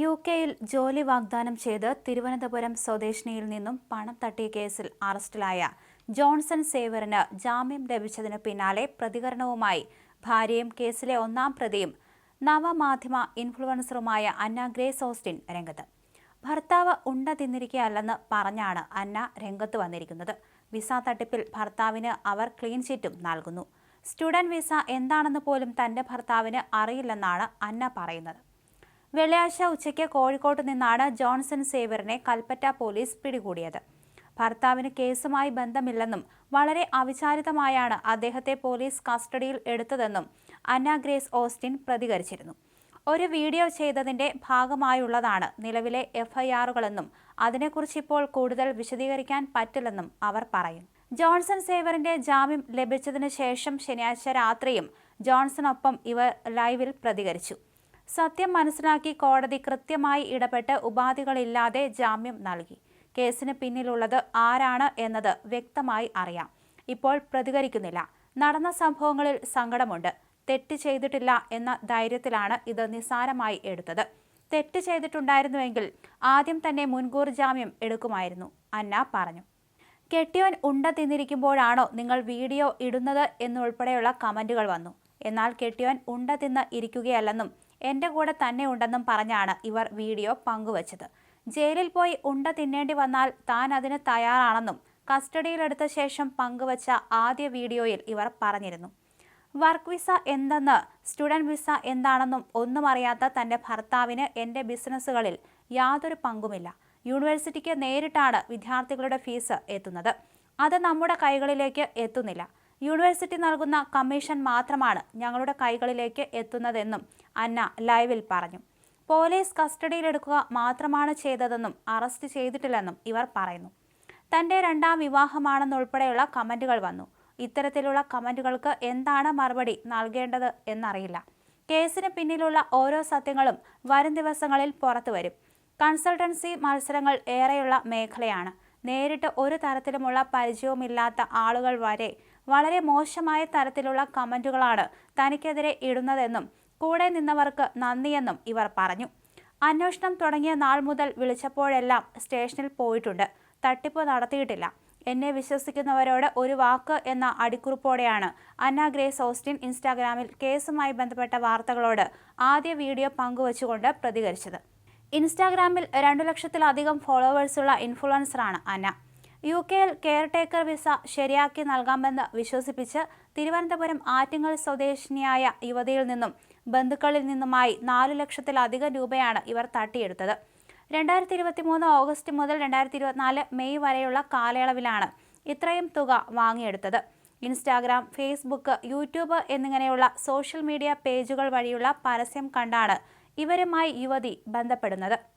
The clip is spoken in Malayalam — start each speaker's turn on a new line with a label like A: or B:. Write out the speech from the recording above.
A: യു കെയിൽ ജോലി വാഗ്ദാനം ചെയ്ത് തിരുവനന്തപുരം സ്വദേശിനിയിൽ നിന്നും പണം തട്ടിയ കേസിൽ അറസ്റ്റിലായ ജോൺസൺ സേവറിന് ജാമ്യം ലഭിച്ചതിന് പിന്നാലെ പ്രതികരണവുമായി ഭാര്യയും കേസിലെ ഒന്നാം പ്രതിയും നവമാധ്യമ ഇൻഫ്ലുവൻസറുമായ അന്ന ഗ്രേസ് ഓസ്റ്റിൻ രംഗത്ത്. ഭർത്താവ് ഉണ്ട തിന്നിരിക്കുകയല്ലെന്ന് പറഞ്ഞാണ് അന്ന രംഗത്ത് വന്നിരിക്കുന്നത്. വിസ തട്ടിപ്പിൽ ഭർത്താവിന് അവർ ക്ലീൻ ചിറ്റും നൽകുന്നു. സ്റ്റുഡന്റ് വിസ എന്താണെന്ന് പോലും തന്റെ ഭർത്താവിന് അറിയില്ലെന്നാണ് അന്ന പറയുന്നത്. വെള്ളിയാഴ്ച ഉച്ചയ്ക്ക് കോഴിക്കോട്ട് നിന്നാണ് ജോൺസൺ സേവറിനെ കൽപ്പറ്റ പോലീസ് പിടികൂടിയത്. ഭർത്താവിന് കേസുമായി ബന്ധമില്ലെന്നും വളരെ അവിചാരിതമായാണ് അദ്ദേഹത്തെ പോലീസ് കസ്റ്റഡിയിൽ എടുത്തതെന്നും അന്ന ഗ്രേസ് ഓസ്റ്റിൻ പ്രതികരിച്ചിരുന്നു. ഒരു വീഡിയോ ചെയ്തതിന്റെ ഭാഗമായുള്ളതാണ് നിലവിലെ എഫ്ഐആറുകളെന്നും അതിനെക്കുറിച്ച് ഇപ്പോൾ കൂടുതൽ വിശദീകരിക്കാൻ പറ്റില്ലെന്നും അവർ പറയും ജോൺസൺ സേവറിന്റെ ജാമ്യം ലഭിച്ചതിന് ശേഷം ശനിയാഴ്ച രാത്രിയും ജോൺസണൊപ്പം ഇവർ ലൈവിൽ പ്രതികരിച്ചു. സത്യം മനസ്സിലാക്കി കോടതി കൃത്യമായി ഇടപെട്ട് ഉപാധികളില്ലാതെ ജാമ്യം നൽകി. കേസിന് പിന്നിലുള്ളത് ആരാണ് എന്നത് വ്യക്തമായി അറിയാം. ഇപ്പോൾ പ്രതികരിക്കുന്നില്ല. നടന്ന സംഭവങ്ങളിൽ സങ്കടമുണ്ട്. തെറ്റ് ചെയ്തിട്ടില്ല എന്ന ധൈര്യത്തിലാണ് ഇത് നിസ്സാരമായി എടുത്തത്. തെറ്റ് ചെയ്തിട്ടുണ്ടായിരുന്നുവെങ്കിൽ ആദ്യം തന്നെ മുൻകൂർ ജാമ്യം എടുക്കുമായിരുന്നു അന്ന പറഞ്ഞു. കെട്ടിയവൻ ഉണ്ട തിന്നിരിക്കുമ്പോഴാണോ നിങ്ങൾ വീഡിയോ ഇടുന്നത് എന്നുൾപ്പെടെയുള്ള കമന്റുകൾ വന്നു. എന്നാൽ കെട്ടിയവൻ ഉണ്ട തിന്ന് ഇരിക്കുകയല്ലെന്നും എന്റെ കൂടെ തന്നെ ഉണ്ടെന്നും പറഞ്ഞാണ് ഇവർ വീഡിയോ പങ്കുവച്ചത്. ജയിലിൽ പോയി ഉണ്ട തിന്നേണ്ടി വന്നാൽ താൻ അതിന് തയ്യാറാണെന്നും കസ്റ്റഡിയിലെടുത്ത ശേഷം പങ്കുവച്ച ആദ്യ വീഡിയോയിൽ ഇവർ പറഞ്ഞിരുന്നു. വർക്ക് വിസ എന്തെന്ന് സ്റ്റുഡന്റ് വിസ എന്താണെന്നും ഒന്നും അറിയാത്ത തന്റെ ഭർത്താവിന് എന്റെ ബിസിനസ്സുകളിൽ യാതൊരു പങ്കുമില്ല. യൂണിവേഴ്സിറ്റിക്ക് നേരിട്ടാണ് വിദ്യാർത്ഥികളുടെ ഫീസ് എത്തുന്നത്. അത് നമ്മുടെ കൈകളിലേക്ക് എത്തുന്നില്ല. യൂണിവേഴ്സിറ്റി നൽകുന്ന കമ്മീഷൻ മാത്രമാണ് ഞങ്ങളുടെ കൈകളിലേക്ക് എത്തുന്നതെന്നും അന്ന ലൈവിൽ പറഞ്ഞു. പോലീസ് കസ്റ്റഡിയിലെടുക്കുക മാത്രമാണ് ചെയ്തതെന്നും അറസ്റ്റ് ചെയ്തിട്ടില്ലെന്നും ഇവർ പറയുന്നു. തന്റെ രണ്ടാം വിവാഹമാണെന്നുൾപ്പെടെയുള്ള കമന്റുകൾ വന്നു. ഇത്തരത്തിലുള്ള കമന്റുകൾക്ക് എന്താണ് മറുപടി നൽകേണ്ടത് എന്നറിയില്ല. കേസിന് പിന്നിലുള്ള ഓരോ സത്യങ്ങളും വരും ദിവസങ്ങളിൽ പുറത്തുവരും. കൺസൾട്ടൻസി മത്സരങ്ങൾ ഏറെയുള്ള മേഖലയാണ്. നേരിട്ട് ഒരു തരത്തിലുമുള്ള പരിചയവുമില്ലാത്ത ആളുകൾ വരെ വളരെ മോശമായ തരത്തിലുള്ള കമന്റുകളാണ് തനിക്കെതിരെ ഇടുന്നതെന്നും കൂടെ നിന്നവർക്ക് നന്ദിയെന്നും ഇവർ പറഞ്ഞു. അന്വേഷണം തുടങ്ങിയ നാൾ മുതൽ വിളിച്ചപ്പോഴെല്ലാം സ്റ്റേഷനിൽ പോയിട്ടുണ്ട്. തട്ടിപ്പ് നടത്തിയിട്ടില്ല. എന്നെ വിശ്വസിക്കുന്നവരോട് ഒരു വാക്ക് എന്ന അടിക്കുറിപ്പോടെയാണ് അന്ന ഗ്രേസ് ഓസ്റ്റിൻ ഇൻസ്റ്റാഗ്രാമിൽ കേസുമായി ബന്ധപ്പെട്ട വാർത്തകളോട് ആദ്യ വീഡിയോ പങ്കുവച്ചുകൊണ്ട് പ്രതികരിച്ചത്. ഇൻസ്റ്റാഗ്രാമിൽ രണ്ടു ലക്ഷത്തിലധികം ഫോളോവേഴ്സുള്ള ഇൻഫ്ലുവൻസറാണ് അന്ന യു കെയിൽ കെയർ ടേക്കർ വിസ ശരിയാക്കി നൽകാമെന്ന് വിശ്വസിപ്പിച്ച് തിരുവനന്തപുരം ആറ്റിങ്ങൽ സ്വദേശിനിയായ യുവതിയിൽ നിന്നും ബന്ധുക്കളിൽ നിന്നുമായി നാലു ലക്ഷത്തിലധികം രൂപയാണ് ഇവർ തട്ടിയെടുത്തത്. രണ്ടായിരത്തി ഇരുപത്തി മൂന്ന് ഓഗസ്റ്റ് മുതൽ രണ്ടായിരത്തി ഇരുപത്തിനാല് മെയ് വരെയുള്ള കാലയളവിലാണ് ഇത്രയും തുക വാങ്ങിയെടുത്തത്. ഇൻസ്റ്റാഗ്രാം ഫേസ്ബുക്ക് യൂട്യൂബ് എന്നിങ്ങനെയുള്ള സോഷ്യൽ മീഡിയ പേജുകൾ വഴിയുള്ള പരസ്യം കണ്ടാണ് ഇവരുമായി യുവതി ബന്ധപ്പെടുന്നത്